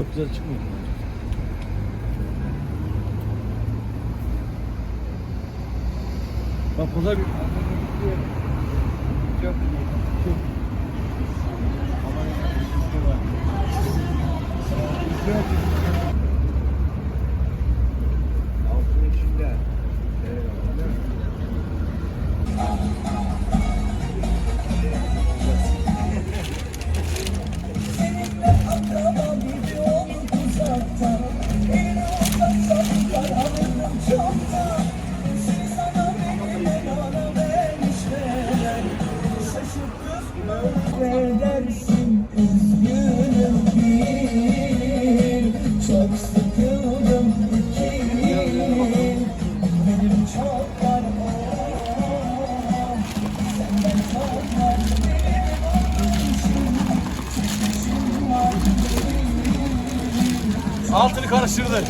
Çok güzel çıkmıyor. Bak burada bir... Yok. Yok. Altın Altını karıştırdı.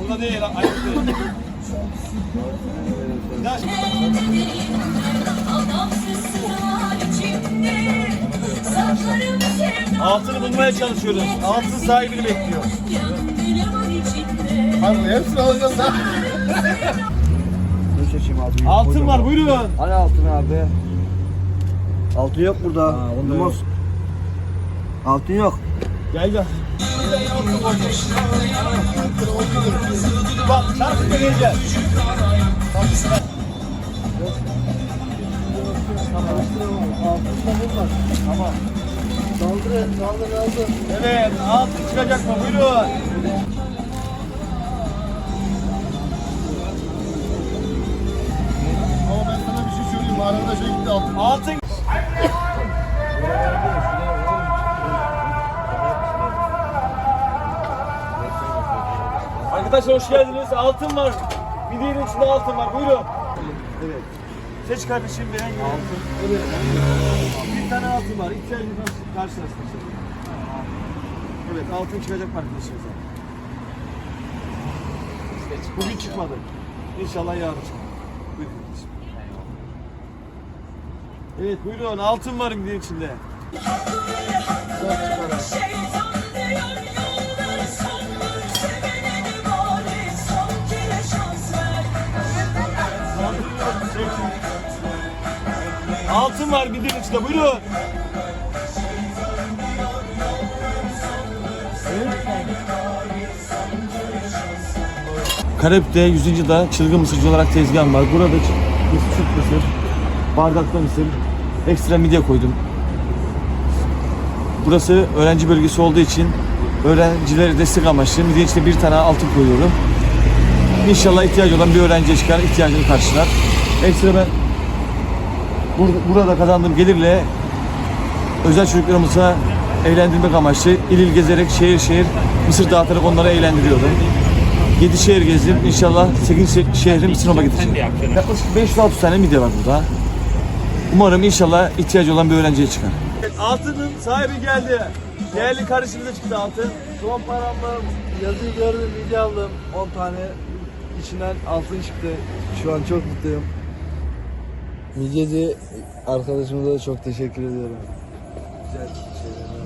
Burada değil, ayıp değil. Altını bulmaya çalışıyoruz. Altın sahibini bekliyor. Hepsini alacağız ha. Seçeyim abi? Altın var, buyurun. Hani altın abi? Altın yok burada. Ha, onda Olmaz. Altın yok. Gel gel. Bak çarpı deneyeceğiz. Tamam. Daldır, daldır, daldır. Evet, altın çıkacak mı? Buyurun. Arkadaşlar hoş geldiniz. Altın var. Videonun içinde altın var. Buyurun. Evet. Seç kardeşim ben altın. Evet. Bir tane altın var. İhtiyacınız karşılaştık. Evet altın çıkacak arkadaşımıza. Bugün çıkmadı. İnşallah yarın çıkar. Buyurun kardeşim. Evet buyurun altın var videonun içinde. Altın var videonun içinde buyurun. Karabük'te 100. yılda çılgın mısırcı olarak tezgahım var. Burada mısır, Türk mısır, bardakta mısır, ekstra midye koydum. Burası öğrenci bölgesi olduğu için öğrencilere destek amaçlı midye içine bir tane altın koyuyorum. İnşallah ihtiyacı olan bir öğrenciye çıkar, ihtiyacını karşılar. Ekstra ben burada, burada kazandığım gelirle özel çocuklarımıza eğlendirmek amaçlı il il gezerek şehir şehir mısır dağıtarak onları eğlendiriyorum. 7 şehir gezdim. İnşallah 8 şehrim Sinop'a gideceğim. Yaklaşık 500-600 tane midye var burada. Umarım inşallah ihtiyacı olan bir öğrenciye çıkar. Altının sahibi geldi. Değerli kardeşimize çıktı altın. Son paramla yazıyı gördüm, video aldım. 10 tane içinden altın çıktı. Şu an çok mutluyum. Midyeci arkadaşımıza da çok teşekkür ediyorum. Güzel şeyler.